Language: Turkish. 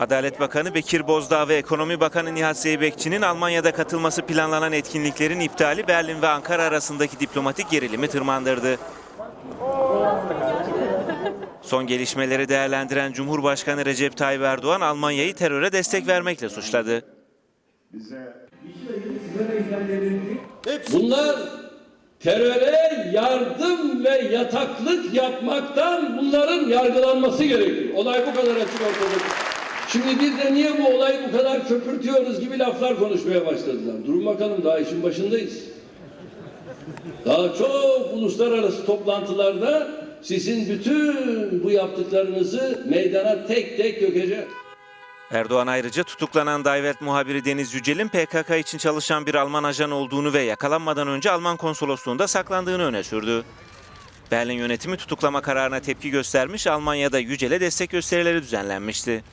Adalet Bakanı Bekir Bozdağ ve Ekonomi Bakanı Nihat Zeybekçi'nin Almanya'da katılması planlanan etkinliklerin iptali Berlin ve Ankara arasındaki diplomatik gerilimi tırmandırdı. Son gelişmeleri değerlendiren Cumhurbaşkanı Recep Tayyip Erdoğan Almanya'yı teröre destek vermekle suçladı. Bunlar teröre yardım ve yataklık yapmaktan bunların yargılanması gerekir. Olay bu kadar açık ortada. Şimdi biz de niye bu olayı bu kadar köpürtüyoruz gibi laflar konuşmaya başladılar. Durun bakalım daha işin başındayız. Daha çok uluslararası toplantılarda sizin bütün bu yaptıklarınızı meydana tek tek dökeceğim. Erdoğan ayrıca tutuklanan Davert muhabiri Deniz Yücel'in PKK için çalışan bir Alman ajan olduğunu ve yakalanmadan önce Alman konsolosluğunda saklandığını öne sürdü. Berlin yönetimi tutuklama kararına tepki göstermiş, Almanya'da Yücel'e destek gösterileri düzenlenmişti.